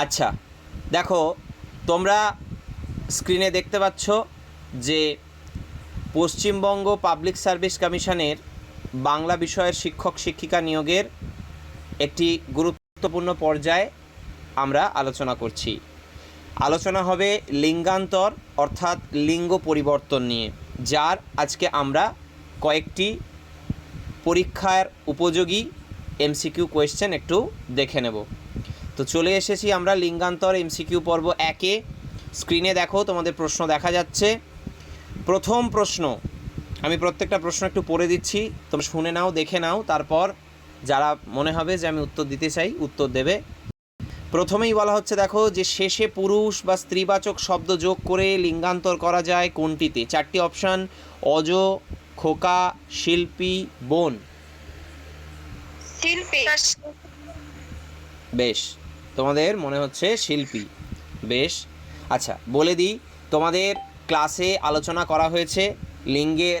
আচ্ছা দেখো, তোমরা স্ক্রিনে দেখতে পাচ্ছ যে পশ্চিমবঙ্গ পাবলিক সার্ভিস কমিশনের বাংলা বিষয়ের শিক্ষক শিক্ষিকা নিয়োগের একটি গুরুত্বপূর্ণ পর্যায়ে আমরা আলোচনা করছি। আলোচনা হবে লিঙ্গান্তর, অর্থাৎ লিঙ্গ পরিবর্তন নিয়ে, যার আজকে আমরা কয়েকটি পরীক্ষার উপযোগী এমসিকিউ কোয়েশ্চেন একটু দেখে নেব। তো চলে এসেছি আমরা লিঙ্গান্তর এমসিকিউ পর্ব একে। স্ক্রিনে দেখো তোমাদের প্রশ্ন দেখা যাচ্ছে। প্রথম প্রশ্ন আমি প্রত্যেকটা প্রশ্ন একটু পড়ে দিচ্ছি তোমরা শুনে নাও দেখে নাও তারপর যারা মনে হবে যে আমি উত্তর দিতে চাই উত্তর দেবে। প্রথমেই বলা হচ্ছে দেখো যে শেষে পুরুষ বা স্ত্রীবাচক শব্দ যোগ করে লিঙ্গান্তর করা যায় কোনটিতে? চারটি অপশান অজ খোকা শিল্পী বোন। শিল্পী। বেশ। তোমাদের মনে হচ্ছে শিল্পী। বেশ। আচ্ছা বলে দিই, তোমাদের ক্লাসে আলোচনা করা হয়েছে লিঙ্গের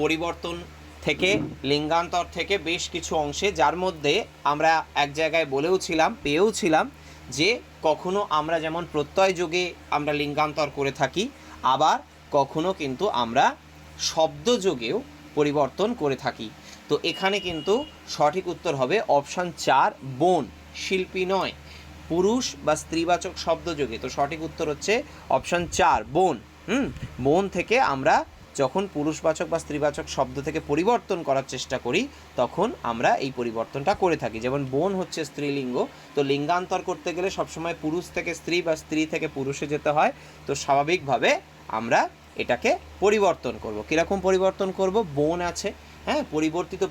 পরিবর্তন থেকে, লিঙ্গান্তর থেকে বেশ কিছু অংশে, যার মধ্যে আমরা এক জায়গায় বলেও ছিলাম, পেয়েও ছিলাম যে কখনো আমরা যেমন প্রত্যয় যোগে আমরা লিঙ্গান্তর করে থাকি, আবার কখনো কিন্তু আমরা শব্দ যোগেও পরিবর্তন করে থাকি। তো এখানে কিন্তু সঠিক উত্তর হবে অপশান চার, বোন, শিল্পী নয়। পুরুষ বা স্ত্রীবাচক শব্দ যোগে তো সঠিক উত্তর হচ্ছে অপশান চার, বোন। হুম? বোন থেকে আমরা যখন পুরুষবাচক বা স্ত্রীবাচক শব্দ থেকে পরিবর্তন করার চেষ্টা করি, তখন আমরা এই পরিবর্তনটা করে থাকি। যেমন বোন হচ্ছে স্ত্রীলিঙ্গ, তো লিঙ্গান্তর করতে গেলে সবসময় পুরুষ থেকে স্ত্রী বা স্ত্রী থেকে পুরুষে যেতে হয়। তো স্বাভাবিকভাবে আমরা এটাকে পরিবর্তন করব। কীরকম পরিবর্তন করব? বোন আছে হ্যাঁ? পরিবর্তিত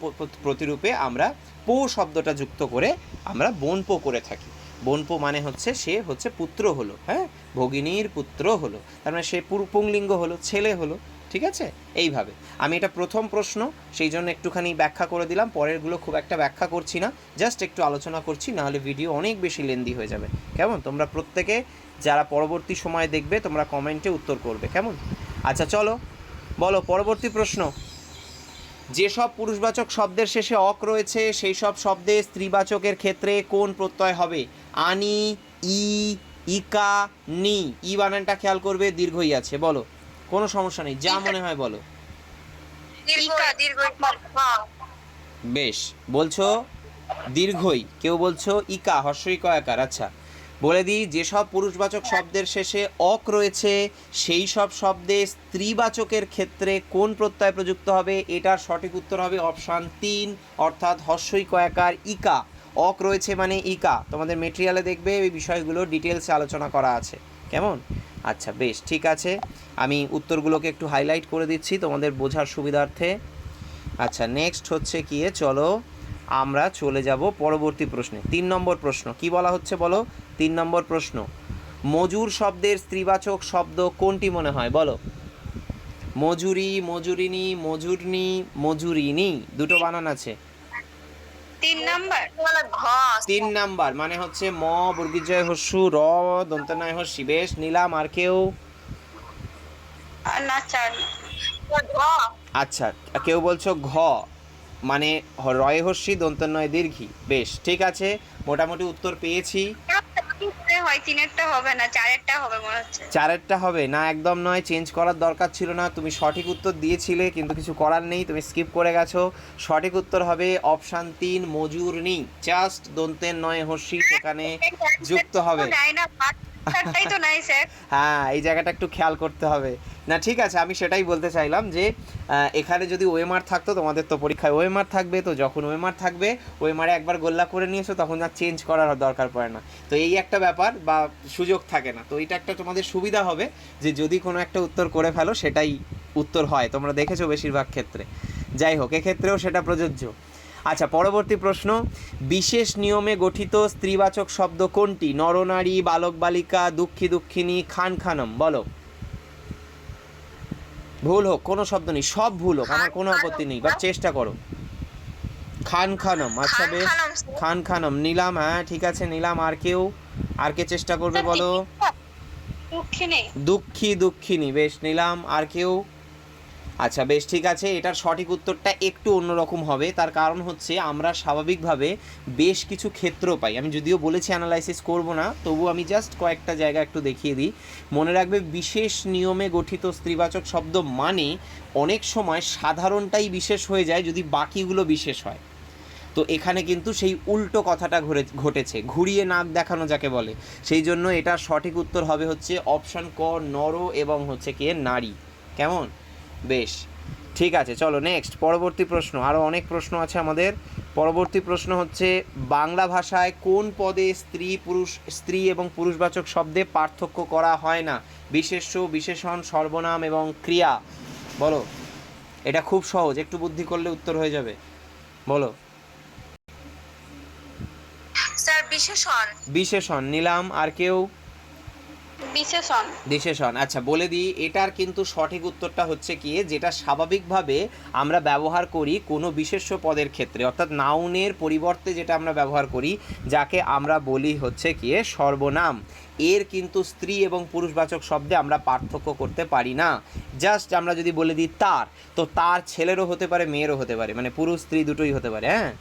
প্রতিরূপে আমরা পো শব্দটা যুক্ত করে আমরা বোনপো করে থাকি। বোনপো মানে হচ্ছে সে হচ্ছে পুত্র হলো হ্যাঁ? ভগিনীর পুত্র হলো। তার মানে সে পুরু পুংলিঙ্গ হলো, ছেলে হলো, ঠিক আছে? এইভাবে। আমি এটা প্রথম প্রশ্ন, সেই জন্য একটুখানি ব্যাখ্যা করে দিলাম, পরেরগুলো খুব একটা ব্যাখ্যা করছি না, জাস্ট একটু আলোচনা করছি, নাহলে ভিডিও অনেক বেশি লেন্দি হয়ে যাবে। কেমন? তোমরা প্রত্যেকে যারা পরবর্তী সময়ে দেখবে, তোমরা কমেন্টে উত্তর করবে, কেমন? আচ্ছা চলো, বলো, পরবর্তী প্রশ্ন। যেসব পুরুষবাচক শব্দের শেষে অক রয়েছে, সেই সব শব্দে স্ত্রীবাচকের ক্ষেত্রে কোন প্রত্যয় হবে? আনি ই ইকা নি ই বানানটা খেয়াল করবে দীর্ঘই আছে বলো। কোনো সমস্যা নেই যা মনে হয় বলো। বেশ বলছো দীর্ঘই কেউ বলছো ইকা হর্ষই কয়াকার আচ্ছা। বলে দিই যেসব পুরুষবাচক শব্দের শেষে অক রয়েছে সেই সব শব্দে স্ত্রীবাচকের ক্ষেত্রে কোন প্রত্যয় প্রযুক্ত হবে? এটার সঠিক উত্তর হবে অপশান তিন অর্থাৎ হর্ষই কয়াকার ইকা। অক রয়েছে মানে ইকা। তোমাদের মেটেরিয়ালে দেখবে এই বিষয়গুলো ডিটেলসে আলোচনা করা আছে। কেমন? আচ্ছা বেশ, ঠিক আছে। আমি উত্তরগুলোকে একটু হাইলাইট করে দিচ্ছি তোমাদের বোঝার সুবিধার্থে। আচ্ছা নেক্সট হচ্ছে কি চলো, আমরা চলে যাব পরবর্তী প্রশ্নে। তিন নম্বর প্রশ্ন, কি বলা হচ্ছে বলো? তিন নম্বর প্রশ্ন, মজুর শব্দের স্ত্রীবাচক শব্দ কোনটি মনে হয়? বলো। মজুরি, মজুরিনী, মজুরনি, মজুরিনী, দুটো বানান আছে। তিন নাম্বার? ঘ তিন নাম্বার মানে হচ্ছে ম বর্গিজয় হস্যু র দন্তনায় হস্যি বেশ নীলাম আর কেউ? আচ্ছা কেউ বলছো ঘ মানে রয় রয়ে হস্যি দন্তনয় দীর্ঘি বেশ ঠিক আছে মোটামুটি উত্তর পেয়েছি। হয়? তিনেরটা হবে না চারেরটা হবে মনে হচ্ছে। চারেরটা হবে? না একদম নয়। চেঞ্জ করার দরকার ছিল না। তুমি সঠিক উত্তর দিয়েছিলে কিন্তু কিছু করার নেই। তুমি স্কিপ করে গেছো। সঠিক উত্তর হবে অপশান তিন মজুর নেই। জাস্ট দন্তের নয় হস্যি সেখানে যুক্ত হবে। হ্যাঁ এই জায়গাটা একটু খেয়াল করতে হবে। না, ঠিক আছে, আমি সেটাই বলতে চাইলাম যে এখানে যদি ওয়েমার থাকতো, তোমাদের তো পরীক্ষায় ওয়েমার থাকবে, তো যখন ওয়েমার থাকবে ওয়েমারে একবার গোল্লা করে নিয়েছো তখন আর চেঞ্জ করার দরকার পড়ে না। তো এই একটা ব্যাপার বা সুযোগ থাকে না। তো এটা একটা তোমাদের সুবিধা হবে যে, যদি কোনো একটা উত্তর করে ফেলো, সেটাই উত্তর হয়। তোমরা দেখেছ বেশিরভাগ ক্ষেত্রে। যাই হোক, এক্ষেত্রেও সেটা প্রযোজ্য। আচ্ছা পরবর্তী প্রশ্ন। বিশেষ নিয়মে গঠিত স্ত্রীবাচক শব্দ কোনটি? নরনারী, বালক বালিকা, দুঃখী দুঃখিনী খান খানম বলো। ভুল হোক কোনো শব্দ নেই সব ভুল হোক আমার কোনো আপত্তি নেই বাট চেষ্টা করো। খান খানম আচ্ছা বেশ খান খানম নিলাম হ্যাঁ ঠিক আছে নিলাম আর কেউ আর কে চেষ্টা করবে বলো? দুঃখিনী। দুঃখী দুঃখিনী বেশ নিলাম আর কেউ? আচ্ছা বেশ, ঠিক আছে। এটার সঠিক উত্তরটা একটু অন্যরকম হবে। তার কারণ হচ্ছে আমরা স্বাভাবিকভাবে বেশ কিছু ক্ষেত্র পাই। আমি যদিও বলেছি অ্যানালাইসিস করব না, তবু আমি জাস্ট কয়েকটা জায়গা একটু দেখিয়ে দিই। মনে রাখবে, বিশেষ নিয়মে গঠিত স্ত্রীবাচক শব্দ মানে অনেক সময় সাধারণটাই বিশেষ হয়ে যায় যদি বাকিগুলো বিশেষ হয়। তো এখানে কিন্তু সেই উল্টো কথাটা ঘুরে, ঘটেছে। ঘুরিয়ে নাক দেখানো যাকে বলে। সেই জন্য এটার সঠিক উত্তর হবে হচ্ছে অপশন ক, নর এবং হচ্ছে কে নারী। কেমন? বেশ। ঠিক আছে চলো নেক্সট পরবর্তী প্রশ্ন। আরও অনেক প্রশ্ন আছে আমাদের। পরবর্তী প্রশ্ন হচ্ছে বাংলা ভাষায় কোন পদে স্ত্রী পুরুষ স্ত্রী এবং পুরুষবাচক শব্দে পার্থক্য করা হয় না? বিশেষ্য বিশেষণ সর্বনাম এবং ক্রিয়া। বলো। এটা খুব সহজ একটু বুদ্ধি করলে উত্তর হয়ে যাবে। বলো। স্যার বিশেষণ। বিশেষণ। নিলাম আর কেউ? বিশেষণ। বিশেষণ। আচ্ছা বলে দিই, এটার কিন্তু সঠিক উত্তরটা হচ্ছে কি, যেটা স্বাভাবিকভাবে আমরা ব্যবহার করি কোনো বিশেষ্য পদের ক্ষেত্রে, অর্থাৎ নাউনের পরিবর্তে যেটা আমরা ব্যবহার করি, যাকে আমরা বলি হচ্ছে কি, সর্বনাম। এর কিন্তু স্ত্রী এবং পুরুষবাচক শব্দে আমরা পার্থক্য করতে পারি না। জাস্ট আমরা যদি বলে দিই তার, তো তার ছেলেরও হতে পারে, মেয়েরও হতে পারে মানে পুরুষ স্ত্রী দুটোই হতে পারে হ্যাঁ?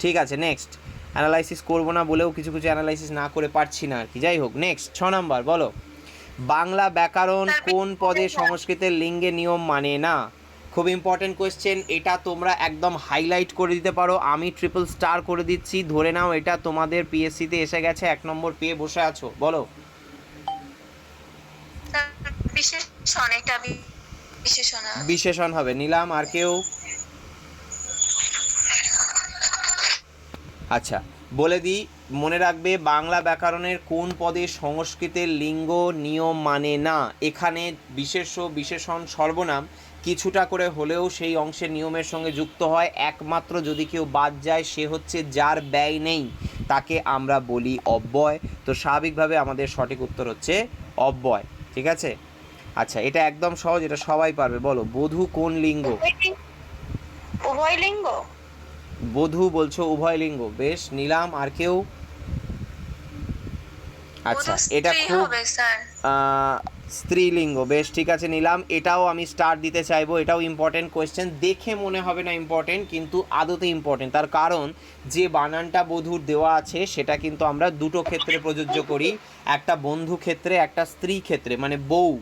ঠিক আছে নেক্সট অ্যানালাইসিস করব না বলেও কিছু কিছু অ্যানালাইসিস না করে পারছি না আর কি। যাই হোক নেক্সট ছ নাম্বার বলো। বাংলা ব্যাকরণ কোন পদে সংস্কৃতের লিঙ্গে নিয়ম মানে না? খুব ইম্পর্টেন্ট কোয়েশ্চেন এটা তোমরা একদম হাইলাইট করে দিতে পারো। আমি ট্রিপল স্টার করে দিচ্ছি ধরে নাও এটা তোমাদের পিএসসিতে এসে গেছে এক নম্বর পেয়ে বসে আছো বলো। বিশেষণ হবে নিলাম আর কেউ? আচ্ছা বলে দিই, মনে রাখবে বাংলা ব্যাকরণের কোন পদে সংস্কৃতের লিঙ্গ, নিয়ম মানে না। এখানে বিশেষ বিশেষণ, সর্বনাম কিছুটা করে হলেও সেই অংশের নিয়মের সঙ্গে যুক্ত হয়। একমাত্র যদি কেউ বাদ যায়, সে হচ্ছে যার ব্যয় নেই, তাকে আমরা বলি অব্যয়। তো স্বাভাবিকভাবে আমাদের সঠিক উত্তর হচ্ছে অব্যয়, ঠিক আছে? আচ্ছা এটা একদম সহজ, এটা সবাই পারবে। বলো, বধূ কোন লিঙ্গ? উভয় লিঙ্গ। বধূ বলছো উভয় লিঙ্গ। বেশ নিলাম আর কেউ? আচ্ছা এটা খুব স্ত্রীলিঙ্গ। বেশ ঠিক আছে নিলাম। এটাও আমি স্টার দিতে চাইব। এটাও ইম্পর্টেন্ট কোয়েশ্চেন দেখে মনে হবে না ইম্পর্টেন্ট কিন্তু আদতে ইম্পর্টেন্ট তার কারণ যে বানানটা বধূর দেওয়া আছে সেটা কিন্তু আমরা দুটো ক্ষেত্রে প্রযোজ্য করি। একটা বন্ধু ক্ষেত্রে একটা স্ত্রী ক্ষেত্রে। মানে বউ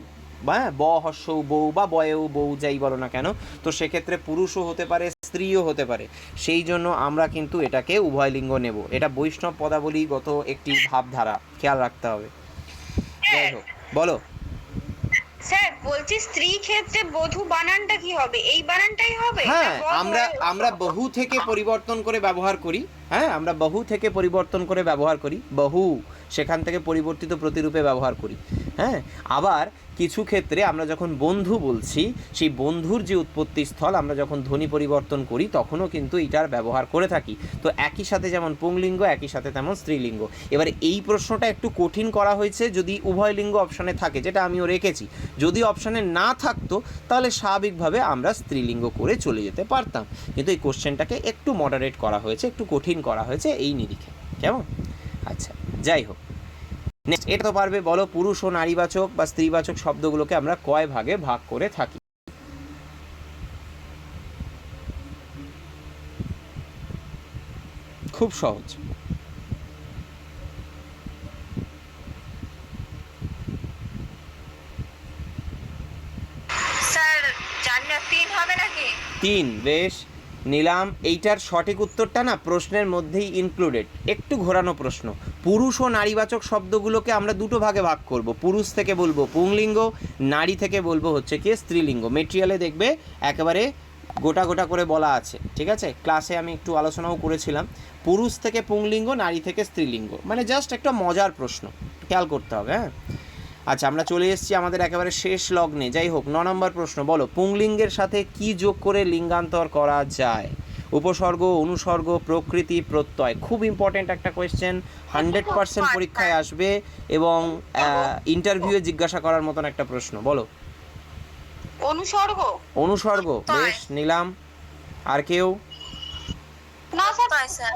হ্যাঁ ব হর্ষ বউ বা বয়েও বউ যাই বলো না কেন। তো সেক্ষেত্রে পুরুষও হতে পারে স্ত্রীও হতে পারে। সেই জন্য আমরা কিন্তু এটাকে উভয় লিঙ্গ নেব। এটা বৈষ্ণব পদাবলীগত একটি ভাবধারা। খেয়াল রাখতে হবে। যাই হোক বলো। স্যার বলছি স্ত্রী ক্ষেত্রে বধূ বানানটা কি হবে? এই বানানটাই হবে? হ্যাঁ আমরা আমরা বহু থেকে পরিবর্তন করে ব্যবহার করি। হ্যাঁ আমরা বহু থেকে পরিবর্তন করে ব্যবহার করি। বহু সেখান থেকে পরিবর্তিত প্রতিরূপে ব্যবহার করি। হ্যাঁ আবার কিছু ক্ষেত্রে আমরা যখন বন্ধু বলছি, সেই বন্ধুর যে উৎপত্তি স্থল আমরা যখন ধ্বনি পরিবর্তন করি, তখনও কিন্তু এটার ব্যবহার করে থাকি। তো একই সাথে যেমন পুংলিঙ্গ, একই সাথে তেমন স্ত্রীলিঙ্গ। এবার এই প্রশ্নটা একটু কঠিন করা হয়েছে, যদি উভয় লিঙ্গ অপশানে থাকে, যেটা আমিও রেখেছি। যদি অপশানে না থাকতো, তাহলে স্বাভাবিকভাবে আমরা স্ত্রীলিঙ্গ করে চলে যেতে পারতাম। কিন্তু এই কোশ্চেনটাকে একটু মডারেট করা হয়েছে, একটু কঠিন করা হয়েছে এই নিরিখে। কেমন? আচ্ছা যাই হোক। নেক্সট এটা তো পারবে বলো পুরুষ ও নারীবাচক বা স্ত্রীবাচক শব্দগুলোকে আমরা কয় ভাগে ভাগ করে থাকি? খুব সহজ। তিন বেশ। নিলাম এইটার সঠিক উত্তরটা না প্রশ্নের মধ্যেই ইনক্লুডেড একটু ঘোরানো প্রশ্ন। পুরুষ ও নারীবাচক শব্দগুলোকে আমরা দুটো ভাগে ভাগ করব। পুরুষ থেকে বলব পুংলিঙ্গ, নারী থেকে বলব হচ্ছে কি স্ত্রীলিঙ্গ। মেটেরিয়ালে দেখবে একেবারে গোটা গোটা করে বলা আছে, ঠিক আছে? ক্লাসে আমি একটু আলোচনাও করেছিলাম। পুরুষ থেকে পুংলিঙ্গ, নারী থেকে স্ত্রীলিঙ্গ। মানে জাস্ট একটা মজার প্রশ্ন। খেয়াল করতে হবে হ্যাঁ? আচ্ছা আমরা চলে এসেছি আমাদের একেবারে শেষ লগ্নে। যাই হোক, ন নম্বর প্রশ্ন, বলো, পুংলিঙ্গের সাথে কি যোগ করে লিঙ্গান্তর করা যায়? উপসর্গ অনুসর্গ প্রকৃতি প্রত্যয়। খুব ইম্পর্টেন্ট একটা কোয়েশ্চেন হান্ড্রেড পার্সেন্ট পরীক্ষায় আসবে এবং ইন্টারভিউয়ে জিজ্ঞাসা করার মতন একটা প্রশ্ন। বলো। অনুসর্গ? অনুসর্গ। বেশ নিলাম। আর কেউ? না স্যার। স্যার।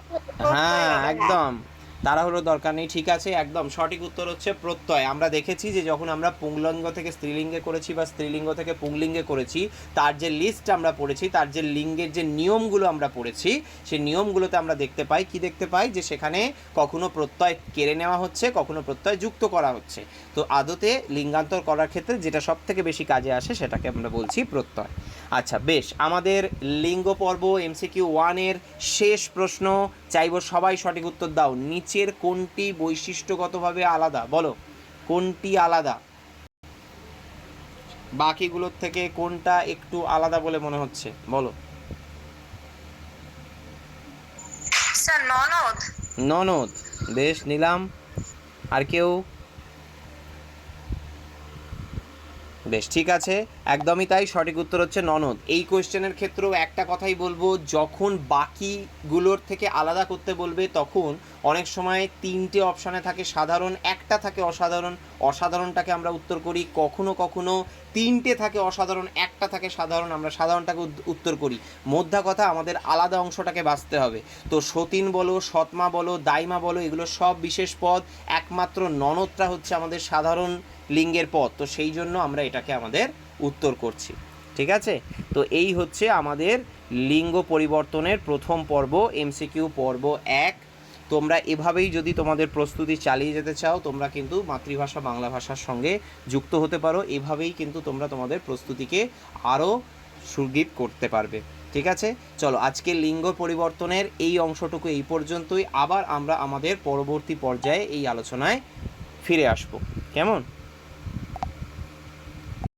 হ্যাঁ একদম। তাড়াহুড়ো দরকার নেই, ঠিক আছে, একদম। সঠিক উত্তর হচ্ছে প্রত্যয়। আমরা দেখেছি যে যখন আমরা পুংলিঙ্গ থেকে স্ত্রীলিঙ্গে করেছি বা স্ত্রীলিঙ্গ থেকে পুংলিঙ্গে করেছি, তার যে লিস্ট আমরা পড়েছি, তার যে লিঙ্গের যে নিয়মগুলো আমরা পড়েছি, সেই নিয়মগুলোতে আমরা দেখতে পাই। কি দেখতে পাই? যে সেখানে কখনো প্রত্যয় কেড়ে নেওয়া হচ্ছে, কখনো প্রত্যয় যুক্ত করা হচ্ছে। তো আদতে লিঙ্গান্তর করার ক্ষেত্রে যেটা সব থেকে বেশি কাজে আসে, সেটাকে আমরা বলছি প্রত্যয়। আচ্ছা বেশ। আমাদের লিঙ্গ পর্ব এমসিকিউ ওয়ানের শেষ প্রশ্ন। চাইব সবাই সঠিক উত্তর দাও। নিচের কোনটি বৈশিষ্ট্যগতভাবে আলাদা? বলো কোনটি আলাদা? বাকিগুলোর থেকে কোনটা একটু আলাদা বলে মনে হচ্ছে? বলো। ননদ। ননদ। বেশ নিলাম। আর কেউ? বেশ, ঠিক আছে। একদমই তাই, সঠিক উত্তর হচ্ছে ননদ। এই কোয়েশ্চেনের ক্ষেত্রেও একটা কথাই বলব, যখন বাকিগুলোর থেকে আলাদা করতে বলবে, তখন অনেক সময় তিনটে অপশানে থাকে সাধারণ, একটা থাকে অসাধারণ। অসাধারণটাকে আমরা উত্তর করি, কখনো কখনো তিনটে থাকে অসাধারণ, একটা থাকে সাধারণ, আমরা সাধারণটাকে উত্তর করি। মধ্যা কথা, আমাদের আলাদা অংশটাকে বাঁচতে হবে। তো সতীন বলো, সৎমা বলো, দাইমা বলো, এগুলো সব বিশেষ পদ, একমাত্র ননদটা হচ্ছে আমাদের সাধারণ লিঙ্গের পদ তো সেই জন্য আমরা এটাকে আমাদের উত্তর করছি। ঠিক আছে? তো এই হচ্ছে আমাদের লিঙ্গ পরিবর্তনের প্রথম পর্ব এমসিকিউ পর্ব এক। তোমরা এভাবেই যদি তোমাদের প্রস্তুতি চালিয়ে যেতে চাও, তোমরা কিন্তু মাতৃভাষা, বাংলা ভাষার সঙ্গে যুক্ত হতে পারো। এভাবেই কিন্তু তোমরা তোমাদের প্রস্তুতিকে আরও সুগীত করতে পারবে। ঠিক আছে? চলো, আজকে লিঙ্গ পরিবর্তনের এই অংশটুকু এই পর্যন্তই। আবার আমরা আমাদের পরবর্তী পর্যায়ে এই আলোচনায় ফিরে আসব। কেমন?